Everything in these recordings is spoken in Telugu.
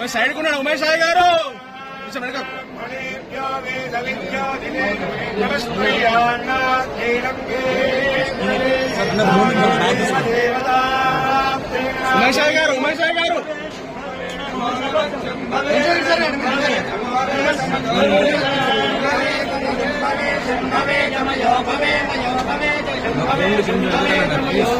ఉమేష్ రాయ్ గారు ఉమేష్ రాయ్ గారు ఉమేష్ రాయ్ గారు కొంచెం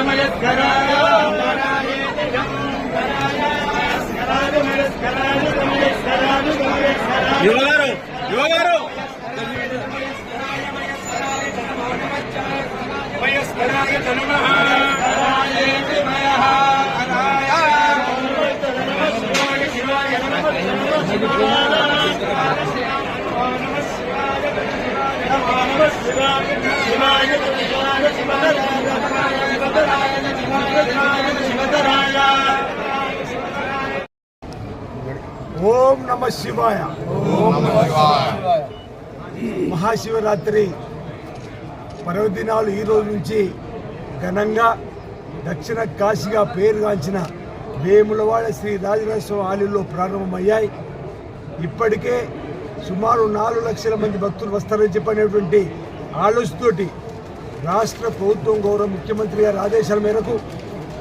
ఉమేష్ సాయి గారు ఉమేష్ సాయి గారు యువ గారు యువ గారు ఓం నమ శివాయ. మహాశివరాత్రి పర్వదినాలు ఈ రోజు నుంచి ఘనంగా దక్షిణ కాశీగా పేరుగాంచిన వేములవాడ శ్రీ రాజరాజస్వామి ఆలయంలో ప్రారంభమయ్యాయి. ఇప్పటికే సుమారు నాలుగు లక్షల మంది భక్తులు వస్తారని చెప్పనేటువంటి ఆలోచనతోటి రాష్ట్ర ప్రభుత్వం గౌరవ ముఖ్యమంత్రి గారి ఆదేశాల మేరకు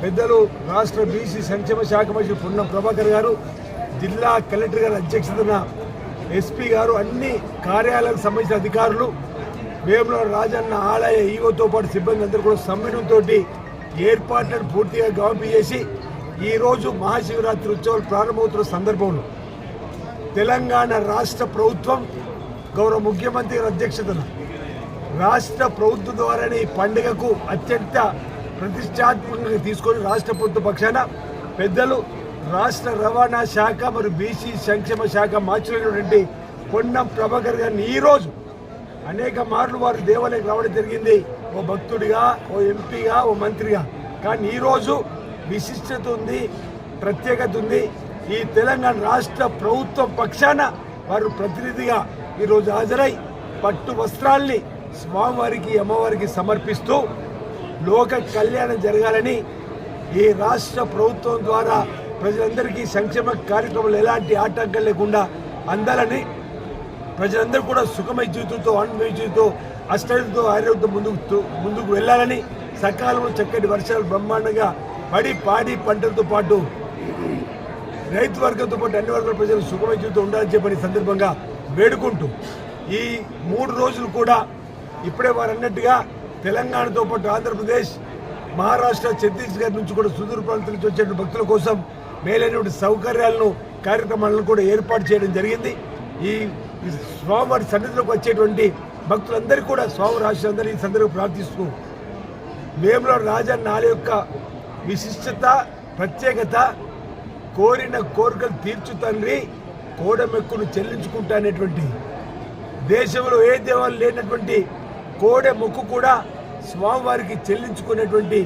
పెద్దలు రాష్ట్ర బీసీ సంక్షేమ శాఖ మంత్రి పొన్నం ప్రభాకర్ గారు జిల్లా కలెక్టర్ గారి అధ్యక్షతన ఎస్పీ గారు అన్ని కార్యాలయాలకు సంబంధించిన అధికారులు వేముల రాజన్న ఆలయ ఈవోతో పాటు సిబ్బంది అందరూ కూడా సమ్మేళనంతో ఏర్పాట్లను పూర్తిగా గమనింపు చేసి ఈరోజు మహాశివరాత్రి ఉత్సవాలు ప్రారంభమవుతున్న సందర్భంలో తెలంగాణ రాష్ట్ర ప్రభుత్వం గౌరవ ముఖ్యమంత్రి గారి అధ్యక్షతన రాష్ట్ర ప్రభుత్వం ద్వారానే ఈ పండుగకు అత్యంత ప్రతిష్టాత్మకంగా తీసుకొని రాష్ట్ర ప్రభుత్వ పక్షాన పెద్దలు రాష్ట్ర రవాణా శాఖ మరియు బీసీ సంక్షేమ శాఖ మార్చినటువంటి పొన్నం ప్రభాకర్ గారిని ఈరోజు అనేక మార్లు వారు దేవాలయం రావడం జరిగింది. ఓ భక్తుడిగా ఓ ఎంపీగా ఓ మంత్రిగా. కానీ ఈరోజు విశిష్టత ఉంది ప్రత్యేకత ఉంది. ఈ తెలంగాణ రాష్ట్ర ప్రభుత్వం పక్షాన వారు ప్రతినిధిగా ఈరోజు హాజరై పట్టు వస్త్రాల్ని స్వామివారికి అమ్మవారికి సమర్పిస్తూ లోక కళ్యాణం జరగాలని ఈ రాష్ట్ర ప్రభుత్వం ద్వారా ప్రజలందరికీ సంక్షేమ కార్యక్రమాలు ఎలాంటి ఆటంకం లేకుండా అందాలని ప్రజలందరూ కూడా సుఖమై జీవితంతో ఆనందమయ జీవితంతో అష్టతో ఆరోగ్యంతో ముందుకు ముందుకు వెళ్ళాలని సకాలంలో చక్కటి వర్షాలు బ్రహ్మాండంగా పడి పాడి పంటలతో పాటు రైతు వర్గంతో పాటు అన్ని వర్గాల ప్రజలు సుఖమై జీవితం ఉండాలని చెప్పని సందర్భంగా వేడుకుంటూ ఈ మూడు రోజులు కూడా ఇప్పుడే వారు అన్నట్టుగా తెలంగాణతో పాటు ఆంధ్రప్రదేశ్ మహారాష్ట్ర ఛత్తీస్గఢ్ నుంచి కూడా సుదూర ప్రాంతాల నుంచి వచ్చే భక్తుల కోసం మేలైనటువంటి సౌకర్యాలను కార్యక్రమాలను కూడా ఏర్పాటు చేయడం జరిగింది. ఈ స్వామివారి సన్నిధిలోకి వచ్చేటువంటి భక్తులందరికీ కూడా స్వామి రాష్ట్రందరూ ఈ సందర్భంగా ప్రార్థిస్తూ వేముల రాజన్న ఆలయ యొక్క విశిష్టత ప్రత్యేకత కోరిన కోరికలు తీర్చు తండ్రి కోడమెక్కును చెల్లించుకుంటా అనేటువంటి దేశంలో ఏ దేవాలు లేనటువంటి కోడె మొక్కు కూడా స్వామివారికి చెల్లించుకునేటువంటి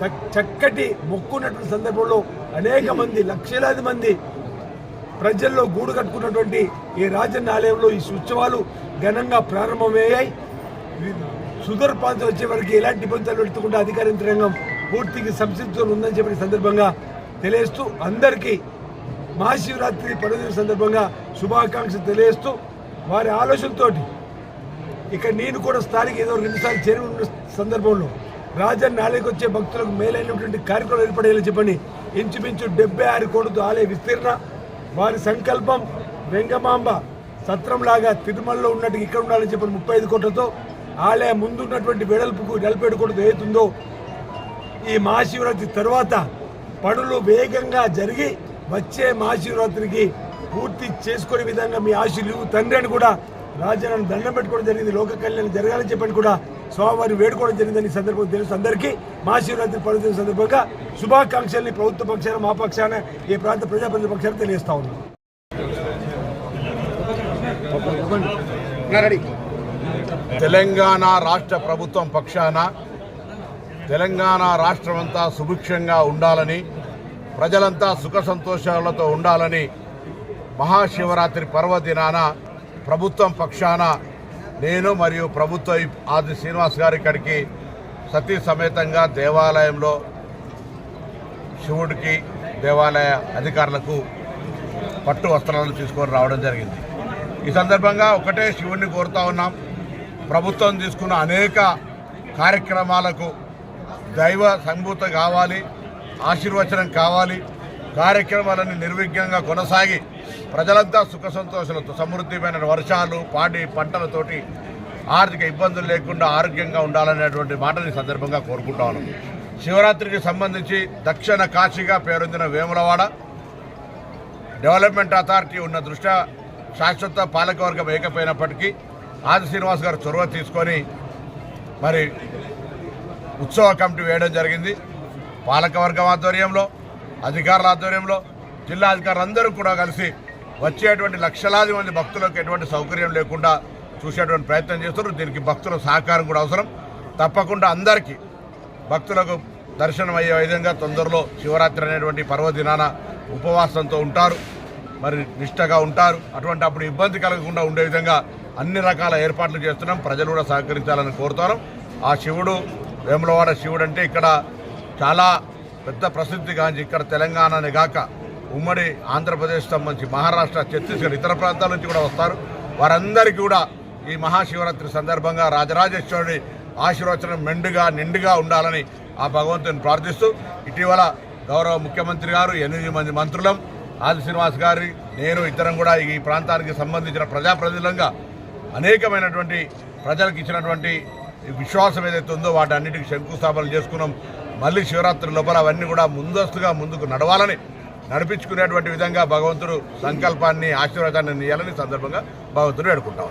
చ- చక్కటి మొక్కున్నటువంటి సందర్భంలో అనేక మంది లక్షలాది మంది ప్రజల్లో గూడు కట్టుకున్నటువంటి ఈ రాజన్న ఆలయంలో ఈ ఉత్సవాలు ఘనంగా ప్రారంభమయ్యాయి. వి- సుదూర ప్రాంతం వచ్చే వరకు ఎలాంటి ఇబ్బందులు పెట్టుకుండా అధికార యంత్రాంగం పూర్తిగా సంసిద్ధం ఉందని చెప్పిన సందర్భంగా తెలియస్తూ అందరికీ మహాశివరాత్రి పర్వదిన సందర్భంగా శుభాకాంక్షలు తెలియస్తూ వారి ఆలోచనతోటి ఇక్కడ నేను కూడా స్థానిక ఏదో రెండుసార్లు చేరి ఉన్న సందర్భంలో రాజన్న ఆలయకు వచ్చే భక్తులకు మేలైనటువంటి కార్యక్రమాలు ఏర్పడేలా చెప్పండి ఇంచుమించు డెబ్బై ఆరు కోడుతో ఆలయ విస్తీర్ణ వారి సంకల్పం వెంగమాంబ సత్రంలాగా తిరుమలలో ఉన్నట్టు ఇక్కడ ఉండాలని చెప్పని ముప్పై ఐదు కోట్లతో ఆలయ ముందు ఉన్నటువంటి వెడల్పుకు నలభై కోట్లతో ఏతుందో ఈ మహాశివరాత్రి తర్వాత పనులు వేగంగా జరిగి వచ్చే మహాశివరాత్రికి పూర్తి చేసుకునే విధంగా మీ ఆశీలు తండ్రి అని కూడా రాజాను దండం పెట్టుకోవడం జరిగింది లోక కళ్యాణం జరగాలని చెప్పని కూడా స్వామివారి వేడుకోవడం జరిగిందని సందర్భం తెలుసు అందరికీ. మహాశివరాత్రి పర్వదిన సందర్భంగా శుభాకాంక్షల్ని ప్రభుత్వ పక్షాన మా పక్షాన ఈ ప్రాంత ప్రజాప్రతి పక్షాన తెలియజేస్తా ఉన్నాం. తెలంగాణ రాష్ట్ర ప్రభుత్వం పక్షాన తెలంగాణ రాష్ట్రమంతా సుభిక్షంగా ఉండాలని ప్రజలంతా సుఖ సంతోషాలతో ఉండాలని మహాశివరాత్రి పర్వదినాన ప్రభుత్వం పక్షాన నేను మరియు ప్రభుత్వ ఆది శ్రీనివాస్ గారి ఇక్కడికి సతీ సమేతంగా దేవాలయంలో శివుడికి దేవాలయ అధికారులకు పట్టు వస్త్రాలను తీసుకొని రావడం జరిగింది. ఈ సందర్భంగా ఒకటే శివుడిని కోరుతా ఉన్నాం. ప్రభుత్వం తీసుకున్న అనేక కార్యక్రమాలకు దైవ సంభూత కావాలి ఆశీర్వచనం కావాలి కార్యక్రమాలన్నీ నిర్విఘ్నంగా కొనసాగి ప్రజలంతా సుఖ సంతోషాలతో సమృద్ధిమైన వర్షాలు పాడి పంటలతోటి ఆర్థిక ఇబ్బందులు లేకుండా ఆరోగ్యంగా ఉండాలనేటువంటి మాటని సందర్భంగా కోరుకుంటా ఉన్నాం. శివరాత్రికి సంబంధించి దక్షిణ కాశీగా పేరొందిన వేములవాడ డెవలప్మెంట్ అథారిటీ ఉన్న దృష్ట్యా శాశ్వత పాలకవర్గం ఏకపోయినప్పటికీ ఆది శ్రీనివాస్ గారు చొరవ తీసుకొని మరి ఉత్సవ కమిటీ వేయడం జరిగింది. పాలకవర్గం ఆధ్వర్యంలో అధికారుల ఆధ్వర్యంలో జిల్లా అధికారులందరూ కూడా కలిసి వచ్చేటువంటి లక్షలాది మంది భక్తులకు ఎటువంటి సౌకర్యం లేకుండా చూసేటువంటి ప్రయత్నం చేస్తున్నారు దీనికి భక్తుల సహకారం కూడా అవసరం. తప్పకుండా అందరికీ భక్తులకు దర్శనం అయ్యే విధంగా తొందరలో శివరాత్రి అనేటువంటి పర్వదినాన ఉపవాసంతో ఉంటారు. మరి నిష్టగా ఉంటారు. అటువంటి అప్పుడు ఇబ్బంది కలగకుండా ఉండే విధంగా అన్ని రకాల ఏర్పాట్లు చేస్తున్నాం. ప్రజలు కూడా సహకరించాలని కోరుతున్నాం ఆ శివుడు వేములవాడ శివుడు అంటే ఇక్కడ చాలా పెద్ద ప్రసిద్ధిగాంచి ఇక్కడ తెలంగాణనే గాక ఉమ్మడి ఆంధ్రప్రదేశ్ సంబంధించి మహారాష్ట్ర ఛత్తీస్గఢ్ ఇతర ప్రాంతాల నుంచి కూడా వస్తారు. వారందరికీ కూడా ఈ మహాశివరాత్రి సందర్భంగా రాజరాజేశ్వరుడి ఆశీర్వచనం మెండుగా నిండుగా ఉండాలని ఆ భగవంతుని ప్రార్థిస్తూ ఇటీవల గౌరవ ముఖ్యమంత్రి గారు ఎనిమిది మంది మంత్రులం ఆది శ్రీనివాస్ గారి నేను ఇతరం కూడా ఈ ప్రాంతానికి సంబంధించిన ప్రజాప్రతినిధులంగా అనేకమైనటువంటి ప్రజలకు ఇచ్చినటువంటి విశ్వాసం ఏదైతే ఉందో వాటి అన్నిటికీ శంకుస్థాపన చేసుకున్నాం. మళ్ళీ శివరాత్రి లోపల అవన్నీ కూడా ముందస్తుగా ముందుకు నడవాలని నడిపించుకునేటువంటి విధంగా భగవంతుడు సంకల్పాన్ని ఆశీర్వాదాన్ని ఇవ్వాలని సందర్భంగా భగవంతుడు వేడుకుంటాం